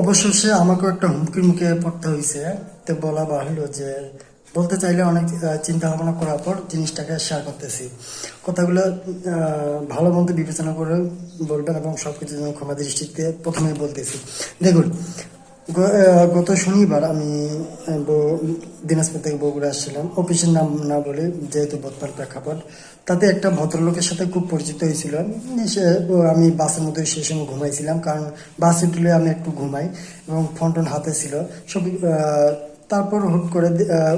অবশেষে আমাকে একটা হুমকির মুখে পড়তে হয়েছে তো বলা বাহুল্য যে বলতে চাইলে অনেক চিন্তা ভাবনা করার পর জিনিসটাকে শেয়ার করতেছি। কথাগুলো ভালো মন্দ বিবেচনা করে বলবেন এবং সব কিছু ক্ষমা দৃষ্টিতে প্রথমেই বলতেছি। দেখুন গত শনিবার আমি দিনাজপুর থেকে বগুড়া আসছিলাম। অফিসের নাম না বলে, যেহেতু বর্তমান প্রেক্ষাপট, তাতে একটা ভদ্রলোকের সাথে খুব পরিচিত হয়েছিল সে আমি বাসের মধ্যে সেই সময় ঘুমাইছিলাম, কারণ বাসে তুলে আমি একটু ঘুমাই এবং ফোন হাতে ছিল। সব তারপর হুট করে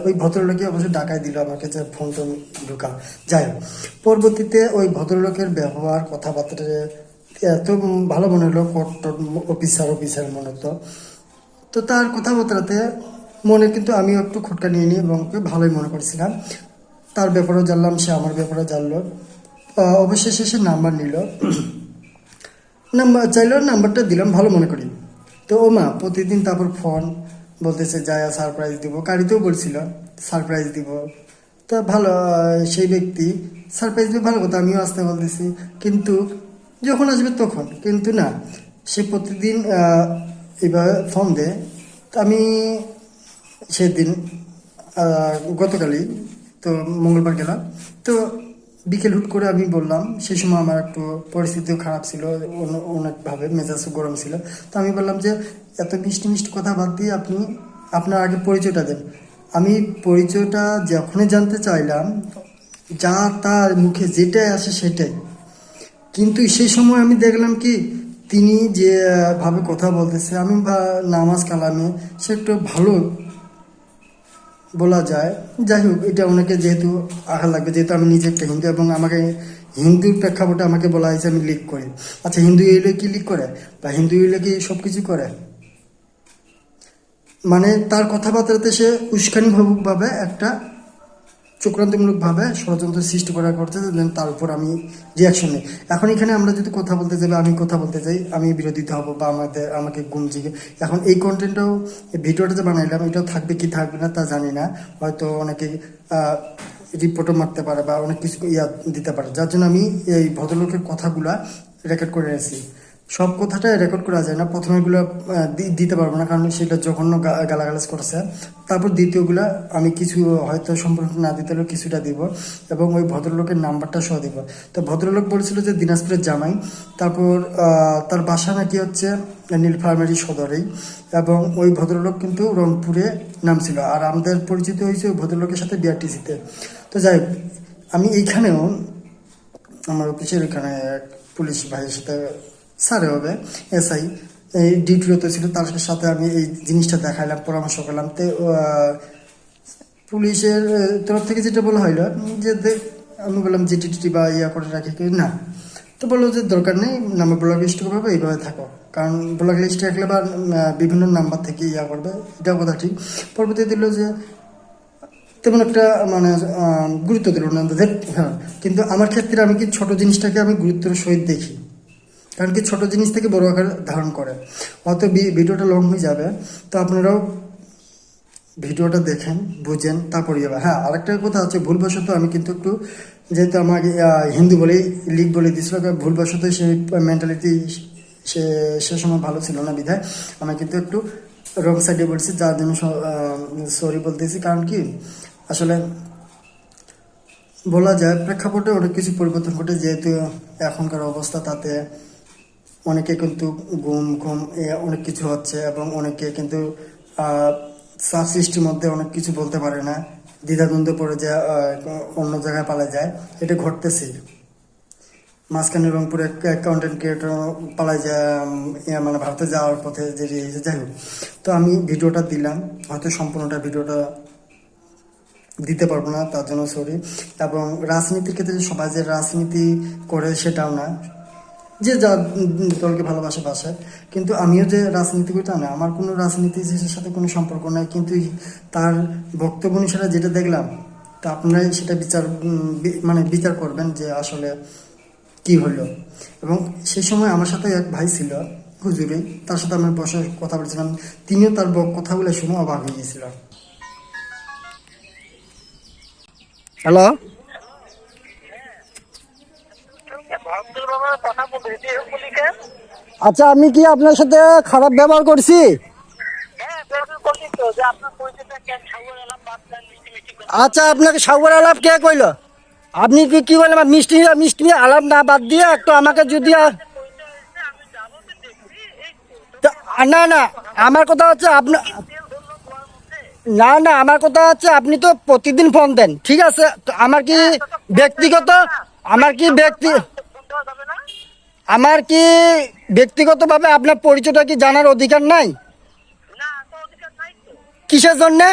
ওই ভদ্রলোকে অবশ্যই ডাকাই দিল আমাকে যে ফোন টোন ঢুকা যাই হোক, পরবর্তীতে ওই ভদ্রলোকের ব্যবহার, কথাবার্তা এত ভালো মনে হলো কোর্ট অফিসার অফিসার মনে হতো। তো তার কথাবার্তাতে মনে কিন্তু আমিও একটু খটকা নিয়ে নিই এবং ভালোই মনে করেছিলাম। তার ব্যাপারেও জানলাম, সে আমার ব্যাপারে জানলো। অবশেষে সে নাম্বার নিল। নাম্বার, চাইলো নাম্বারটা দিলাম, ভালো মনে করি। তো ও মা প্রতিদিন তারপর ফোন বলতেছে যায় সারপ্রাইজ দিব। গাড়িতেও বলছিল সারপ্রাইজ দিব। তা ভালো সেই ব্যক্তি সারপ্রাইজ দিয়ে ভালো কথা। আমিও আসতে বলতেছি। কিন্তু যখন আসবে তখন, কিন্তু না, সে প্রতিদিন আহ, ফর্ম দেয় তা আমি সেদিন গতকালই তো মঙ্গলবার গেলাম। তো বিকেল হুট করে আমি বললাম সেই সময় আমার একটু পরিস্থিতিও খারাপ ছিল অনেকভাবে মেজাজও গরম ছিল। তো আমি বললাম যে এত মিষ্টি মিষ্টি কথা বাদ দিয়ে আপনি আপনার আগে পরিচয়টা দেন। আমি পরিচয়টা যখনই জানতে চাইলাম যা তার মুখে যেটাই আসে সেটাই। কিন্তু সেই সময় আমি দেখলাম কি তিনি যে ভাবে কথা বলতেছে, আমি বা- নামাজ কালামে সে একটু ভালো বলা যায়। যাই হোক, এটা ওনাকে যেহেতু আঘাত লাগবে, যেহেতু আমি নিজে একটা হিন্দু এবং আমাকে হিন্দুর প্রেক্ষাপটে আমাকে বলা হয়েছে আমি লিক করি। আচ্ছা হিন্দু এলে কি লিক করে? বা হিন্দু এলে কি সব কিছু করে? মানে তার কথাবার্তাতে সে উস্কানিভাবে একটা চক্রান্তমূলকভাবে ষড়যন্ত্র সৃষ্টি করা করতে দেন তার উপর আমি রিয়াকশন নিই। এখন এখানে আমরা যদি কথা বলতে যাই আমি কথা বলতে চাই আমি বিরোধিতা হব বা আমাদের, আমাকে গুণ জিগে। এখন এই কন্টেন্টটাও ভিডিওটা যে বানাইলাম, এটাও থাকবে কি থাকবে না তা জানি না। হয়তো অনেকে রিপোর্টও মারতে পারে বা অনেক কিছু ইয়া দিতে পারে। যার জন্য আমি এই ভদ্রলোকের কথাগুলা রেকর্ড করে রেখেছি সব কথাটা রেকর্ড করা যায় না। প্রথমেগুলো দিতে পারব না, কারণ সেটা জঘন্য গালাগালাজ করছে। তারপর দ্বিতীয়গুলা আমি কিছু হয়তো সম্পূর্ণ না দিতে হলেও কিছুটা দিব এবং ওই ভদ্রলোকের নাম্বারটা সহ দিব। তো ভদ্রলোক বলেছিল যে, দিনাজপুরের জামাই। তারপর তার বাসা নাকি হচ্ছে নীল নীলফার্মারি সদরেই এবং ওই ভদ্রলোক কিন্তু রংপুরে নাম ছিল আর আমাদের পরিচিত হয়েছে ওই ভদ্রলোকের সাথে বিআরটিসিতে তো। যাই আমি এইখানেও আমার অফিসের এখানে পুলিশ ভাইয়ের সাথে স্যারে হবে এসআই, এই ডিউটিরত ছিল, তার সাথে আমি এই জিনিসটা দেখাইলাম, পরামর্শ করলাম। তো পুলিশের তরফ থেকে যেটা বলা হইল যে আমি বললাম যে টিটি বা ইয়া করে রাখি না। তো বলল যে দরকার নেই, নাম্বার ব্লক লিস্ট করবে এইভাবে থাকো। কারণ ব্লক লিস্টে রাখলে বা বিভিন্ন নাম্বার থেকে ইয়া করবে, এটাও কথা ঠিক। পরবর্তী দিল যে, তেমন একটা মানে গুরুত্ব দিল না হ্যাঁ। কিন্তু আমার ক্ষেত্রে আমি কি ছোট জিনিসটাকে আমি গুরুত্বের সহিত দেখি? কারণ কি ছোটো জিনিস থেকে বড় আকার ধারণ করে। বি- ভিডিওটা লং হয়ে যাবে, তো আপনারাও ভিডিওটা দেখেন, বুঝেন, তারপরে যাবে। হ্যাঁ আরেকটা কথা হচ্ছে, ভুলবশত আমি কিন্তু একটু যেহেতু আমাকে হিন্দু বলেই লিগ বলে দিয়েছিল ভুলবশত সেই মেন্টালিটি সে সে সময় ভালো ছিল না বিধায়। আমি কিন্তু একটু রং সাইডে বলছি, যার জন্য সরি বলতেছি। কারণ কি? আসলে বলা যায়, প্রেক্ষাপটে অনেক কিছু পরিবর্তন ঘটে, যেহেতু এখনকার অবস্থা তাতে অনেকে কিন্তু গুম ঘুম অনেক কিছু হচ্ছে এবং অনেকে কিন্তু চাপ সৃষ্টির মধ্যে অনেক কিছু বলতে পারে না, দ্বিধাদ্বন্দ্ব পড়ে যায় অন্য জায়গায় পালা যায়। এটা ঘটতেছে। মাঝখানে রংপুরে কন্টেন্ট ক্রিয়েটর পালাই যায় মানে ভারতে যাওয়ার পথে যে যাই হোক। তো আমি ভিডিওটা দিলাম, হয়তো সম্পূর্ণটা ভিডিওটা দিতে পারব না, তার জন্য সরি এবং রাজনীতির ক্ষেত্রে সবাই যে রাজনীতি করে সেটাও না। যে যা দলকে ভালোবাসে, বাসে। কিন্তু আমিও যে রাজনীতি করি তা না আমার কোনো রাজনীতির সাথে কোনো সম্পর্ক নাই। কিন্তু তার বক্তব্য অনুসারে যেটা দেখলাম, তা আপনারাই সেটা বিচার মানে বিচার করবেন যে আসলে কি হলো। এবং সেই সময় আমার সাথে এক ভাই ছিল, হুজুরে, তার সাথে আমি বসে কথা বলছিলাম। তিনিও তার কথাগুলো শুনে অবাক হয়ে গিয়েছিল হ্যালো? আচ্ছা আমি কি আপনার সাথে খারাপ ব্যবহার করছি? হ্যাঁ আচ্ছা আপনাকে সাগর আলাপ কে কইলো? আপনি কি কি বললেন মিষ্টি মিষ্টি আলাপ না বাদ দিয়ে একটু আমাকে যদি না না আমার কথা হচ্ছে আপনার না না আমার কথা হচ্ছে আপনি তো প্রতিদিন ফোন দেন ঠিক আছে? আমার কি ব্যক্তিগত আমার কি ব্যক্তি আমার কি ব্যক্তিগতভাবে আপনার পরিচয়টা কি জানার অধিকার নাই? কিসের জন্যে।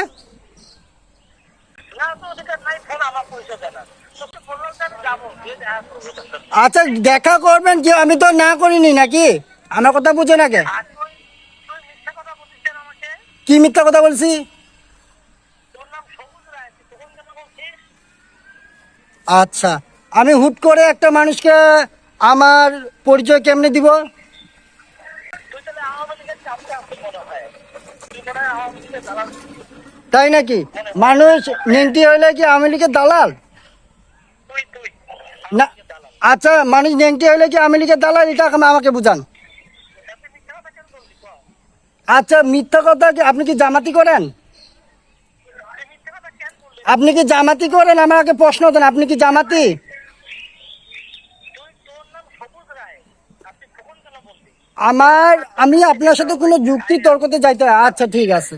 আচ্ছা দেখা করবেন কি? আমি তো না করিনি নাকি? আমার কথা বুঝে নাকি কি মিথ্যা কথা বলছি? আচ্ছা। আমি হুট করে একটা মানুষকে আমার পরিচয় কেমনে দিব? তুই নাকি? মানুষ নেংটি হইলে কি আওয়ামী লীগের দালাল? না আচ্ছা মানুষ নেংটি হইলে কি আওয়ামী লীগের দালাল? এটা আমাকে বুঝান? আচ্ছা মিথ্যা কথা কি আপনি কি জামাতি করেন? আপনি কি জামাতি করেন? আমাকে প্রশ্ন দেন, আপনি কি জামাতি তুই তোর নাম সবুজ রায় আর তুই তখন কেন বললি আমার, আমি আপনার সাথে কোনো যুক্তি তর্কতে যাইতে আচ্ছা ঠিক আছে।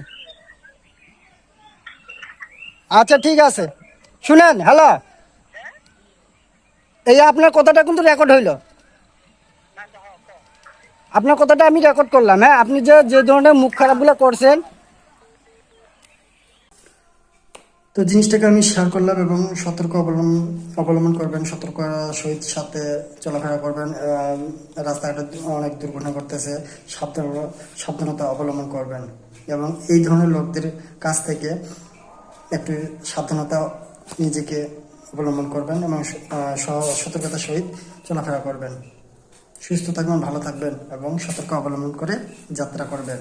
আচ্ছা ঠিক আছে। শুনেন, হ্যালো। এই আপনার কথাটা কিন্তু রেকর্ড হইল। আপনার কথাটা আমি রেকর্ড করলাম হ্যাঁ। আপনি যে যে ধরনের মুখ খারাপগুলো করছেন তো জিনিসটাকে আমি শেয়ার করলাম এবং সতর্ক অবলম্বন অবলম্বন করবেন, সতর্ক সহিত সাথে চলাফেরা করবেন রাস্তাঘাটে অনেক দুর্ঘটনা ঘটতেছে, সাবধান, সাবধানতা অবলম্বন করবেন এবং এই ধরনের লোকদের কাছ থেকে একটু সাবধানতা নিজেকে অবলম্বন করবেন এবং সতর্কতার সহিত চলাফেরা করবেন। সুস্থ থাকবেন, ভালো থাকবেন এবং সতর্ক অবলম্বন করে যাত্রা করবেন।